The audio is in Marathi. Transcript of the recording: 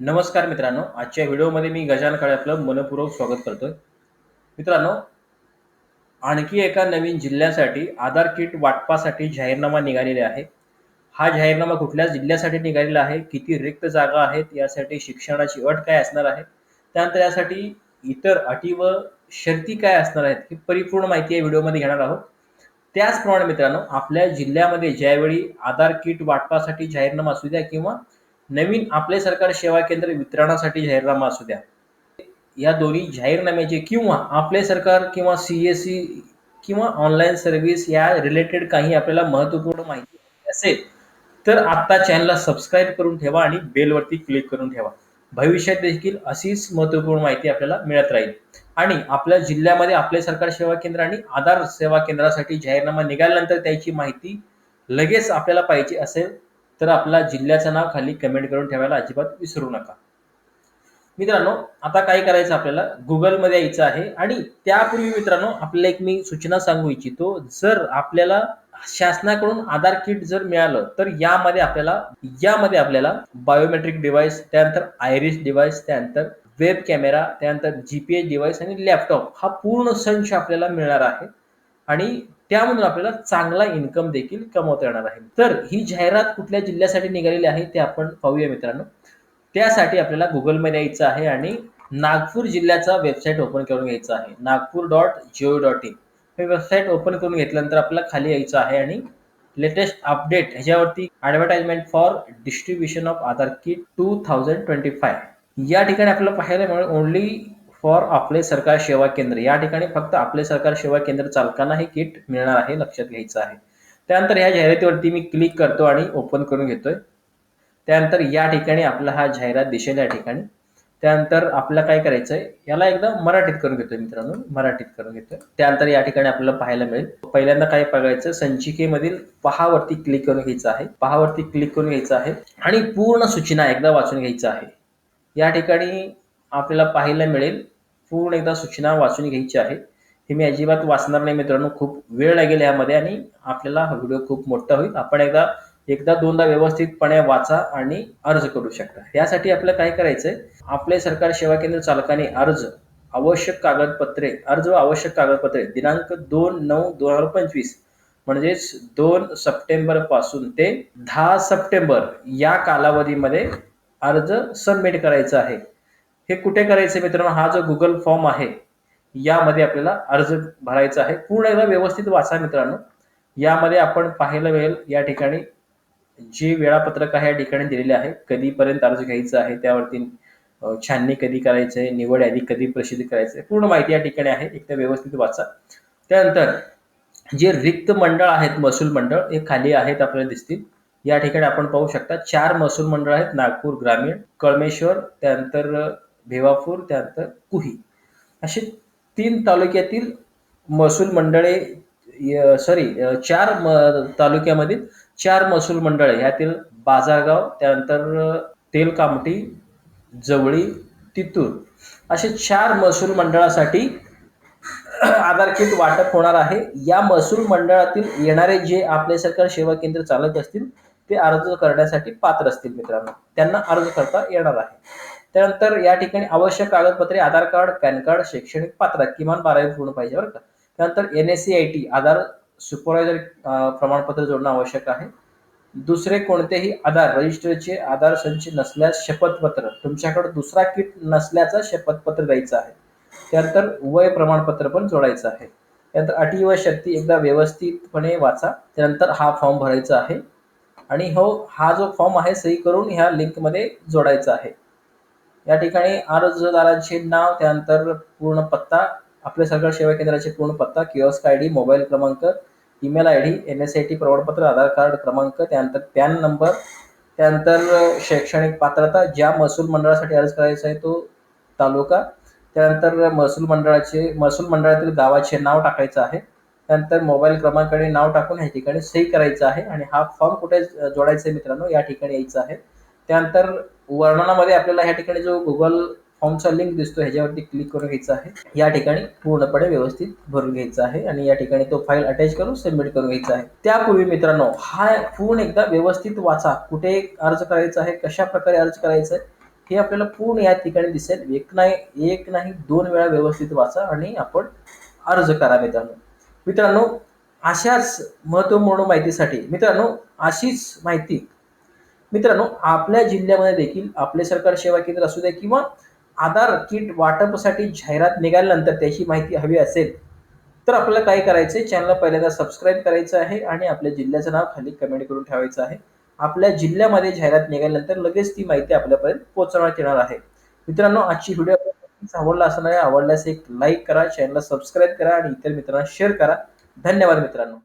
नमस्कार मित्रांनो आजच्या व्हिडिओमध्ये मी गजान काळे आपलं मनपूर्वक स्वागत करतोय. मित्रांनो आणखी एका नवीन जिल्ह्यासाठी आधार किट वाटपासाठी जाहीरनामा निघालेले आहे. हा जाहीरनामा कुठल्या जिल्ह्यासाठी निघालेला आहे किती रिक्त जागा आहेत यासाठी शिक्षणाची अट काय असणार आहे त्यानंतर यासाठी इतर अटी व शर्ती काय असणार आहेत ही परिपूर्ण माहिती या व्हिडिओमध्ये घेणार आहोत. त्याचप्रमाणे मित्रांनो आपल्या जिल्ह्यामध्ये ज्यावेळी आधार किट वाटपासाठी जाहीरनामा असू द्या किंवा नवीन आपले सरकार सेवा केंद्र वितरणासाठी जाहीरनामा असू द्या. या दोन्ही जाहीरनाम्याचे किंवा आपले सरकार किंवा सी एस सी किंवा ऑनलाईन सर्व्हिस या रिलेटेड काही आपल्याला महत्त्वपूर्ण माहिती असेल तर आत्ता चॅनलला सबस्क्राईब करून ठेवा आणि बेलवरती क्लिक करून ठेवा. भविष्यात देखील अशीच महत्त्वपूर्ण माहिती आपल्याला मिळत राहील. आणि आपल्या जिल्ह्यामध्ये आपले सरकार सेवा केंद्र आणि आधार सेवा केंद्रासाठी जाहीरनामा निघाल्यानंतर त्याची माहिती लगेच आपल्याला पाहिजे असेल तर आपला जिल्ह्याचं नाव खाली कमेंट करून ठेवायला अजिबात विसरू नका. मित्रांनो आता काय करायचं आपल्याला? गुगलमध्ये यायचं आहे आणि त्यापूर्वी मित्रांनो आपल्याला एक मी सूचना सांगू इच्छितो. जर आपल्याला शासनाकडून आधार किट जर मिळालं तर यामध्ये आपल्याला यामध्ये आपल्याला बायोमेट्रिक डिव्हाइस त्यानंतर आयरिस डिव्हाइस त्यानंतर वेब कॅमेरा त्यानंतर जीपीएस डिव्हाइस आणि लॅपटॉप हा पूर्ण संच आपल्याला मिळणार आहे. आणि त्यामधून आपल्याला चांगला इन्कम देखील कमवता येणार आहे. तर ही जाहिरात कुठल्या जिल्ह्यासाठी निघालेली आहे ते आपण पाहूया मित्रांनो. त्यासाठी आपल्याला गुगलमध्ये यायचं आहे आणि नागपूर जिल्ह्याचा वेबसाईट ओपन करून घ्यायचा आहे. Nagpur dot Jio dot in हे वेबसाईट ओपन करून घेतल्यानंतर आपल्याला खाली यायचं आहे आणि लेटेस्ट अपडेट ह्याच्यावरती advertisement for distribution of Aadhaar kit two thousand twenty five या ठिकाणी आपल्याला पाहायला मिळेल ओनली फॉर आपले सरकार सेवा केंद्र. या ठिकाणी फक्त आपले सरकार सेवा केंद्र चालकांना हे किट मिळणार आहे लक्षात घ्यायचं आहे. त्यानंतर ह्या जाहिरातीवरती मी क्लिक करतो आणि ओपन करून घेतोय. त्यानंतर या ठिकाणी आपला हा जाहिरात दिसेल या ठिकाणी. त्यानंतर आपल्याला काय करायचंय? याला एकदा मराठीत करून घेतोय मित्रांनो. मराठीत करून घेतोय. त्यानंतर या ठिकाणी आपल्याला पाहायला मिळेल. पहिल्यांदा काय बघायचं? संचिकेमधील पहावरती क्लिक करून घ्यायचं आहे. पहावरती क्लिक करून घ्यायचं आहे. आणि पूर्ण सूचना एकदा वाचून घ्यायचं आहे. या ठिकाणी आपल्याला पाहायला मिळेल पूर्ण एकदा सूचना वाचून घ्यायची आहे. हे मी अजिबात वाचणार नाही मित्रांनो. खूप वेळ लागेल यामध्ये आणि आपल्याला हा व्हिडिओ खूप मोठा होईल. आपण एकदा एकदा दोनदा व्यवस्थितपणे वाचा आणि अर्ज करू शकता. यासाठी आपल्याला काय करायचंय? आपले सरकार सेवा केंद्र चालकाने अर्ज आवश्यक कागदपत्रे अर्ज व आवश्यक कागदपत्रे दिनांक दोन नऊ दोन हजार पंचवीस म्हणजेच दोन सप्टेंबरपासून ते दहा सप्टेंबर या कालावधीमध्ये अर्ज सबमिट करायचा आहे. हे कुठे करायचं मित्रांनो? हा जो गुगल फॉर्म आहे यामध्ये आपल्याला अर्ज भरायचा आहे. पूर्ण एकदा व्यवस्थित वाचा मित्रांनो. यामध्ये आपण पाहायला मिळेल या ठिकाणी जे वेळापत्रक आहे या ठिकाणी दिलेले आहे. कधीपर्यंत अर्ज घ्यायचा आहे त्यावरती छाननी कधी करायचं आहे निवड यादी कधी प्रसिद्ध करायचं आहे पूर्ण माहिती या ठिकाणी आहे. एकदा व्यवस्थित वाचा. त्यानंतर जे रिक्त मंडळ आहेत महसूल मंडळ हे खाली आहेत आपल्याला दिसतील. या ठिकाणी आपण पाहू शकता चार महसूल मंडळ आहेत. नागपूर ग्रामीण कळमेश्वर त्यानंतर भेवापूर त्यानंतर कुही असे तीन तालुक्यातील महसूल मंडळे सॉरी चार तालुक्यामधील चार महसूल मंडळे ह्यातील बाजारगाव त्यानंतर तेलकामठी जवळी तितूर असे चार महसूल मंडळासाठी आधार किट वाटप होणार आहे. या महसूल मंडळातील येणारे जे आपले सरकार सेवा केंद्र चालत असतील ते अर्ज करण्यासाठी पात्र असतील मित्रांनो. त्यांना अर्ज करता येणार आहे. त्यानंतर या ठिकाणी आवश्यक कागदपत्रे आधार कार्ड पॅन कार्ड शैक्षणिक पात्र किमान बारावी पूर्ण पाहिजे बरं का. त्यानंतर N S C I T Aadhaar supervisor प्रमाणपत्र जोडणं आवश्यक आहे. दुसरे कोणतेही आधार रजिस्टरचे आधार संच नसल्यास शपथपत्र. तुमच्याकडे दुसरा किट नसल्याचं शपथपत्र द्यायचं आहे. त्यानंतर वय प्रमाणपत्र पण जोडायचं आहे. त्यानंतर अटी व शक्ती एकदा व्यवस्थितपणे वाचा. त्यानंतर हा फॉर्म भरायचा आहे. आणि हो हा जो फॉर्म आहे सही करून ह्या लिंकमध्ये जोडायचा आहे. या ठिकाणी अर्जदारांचे नाव त्यानंतर पूर्ण पत्ता आपल्या सरकार सेवा केंद्राचे पूर्ण पत्ता किओस्क आय डी मोबाईल क्रमांक email I D N S I T प्रमाणपत्र आधार कार्ड क्रमांक त्यानंतर पॅन नंबर त्यानंतर शैक्षणिक पात्रता ज्या महसूल मंडळासाठी अर्ज करायचा आहे तो तालुका त्यानंतर महसूल मंडळाचे महसूल मंडळातील गावाचे नाव टाकायचं आहे त्यानंतर मोबाईल क्रमांक आणि नाव टाकून ह्या ठिकाणी सही करायचं आहे आणि हा फॉर्म कुठे जोडायचा आहे मित्रांनो या ठिकाणी यायचा आहे. त्यानंतर वर्णनामध्ये आपल्याला ह्या ठिकाणी जो गुगल फॉर्मचा लिंक दिसतो ह्याच्यावरती क्लिक करून घ्यायचा आहे. या ठिकाणी पूर्णपणे व्यवस्थित भरून घ्यायचा आहे आणि या ठिकाणी तो फाईल अटॅच करून सबमिट करून घ्यायचा आहे. त्यापूर्वी मित्रांनो हा पूर्ण एकदा व्यवस्थित वाचा. कुठे अर्ज करायचा आहे कशा प्रकारे अर्ज करायचा आहे हे आपल्याला पूर्ण या ठिकाणी दिसेल. एक नाही एक नाही दोन वेळा व्यवस्थित वाचा आणि आपण अर्ज करा मित्रांनो. मित्रांनो अशाच महत्त्वपूर्ण माहितीसाठी मित्रांनो अशीच माहिती मित्रांनो आपल्या जिल्ह्यामध्ये देखील आपले सरकार सेवा केंद्र असू द्या किंवा आधार किट वाटपसाठी जाहिरात निघाल्यानंतर त्याची माहिती हवी असेल तर आपल्याला काय करायचंय? चॅनलला पहिल्यांदा सबस्क्राईब करायचं आहे आणि आपल्या जिल्ह्याचं नाव खाली कमेंट करून ठेवायचं आहे. आपल्या जिल्ह्यामध्ये जाहिरात निघाल्यानंतर लगेच ती माहिती आपल्यापर्यंत पोहोचवण्यात येणार आहे. मित्रांनो आजची व्हिडिओ आवडला असणार आहे आवडल्यास एक लाईक करा चॅनलला सबस्क्राईब करा आणि इतर मित्रांना शेअर करा. धन्यवाद मित्रांनो.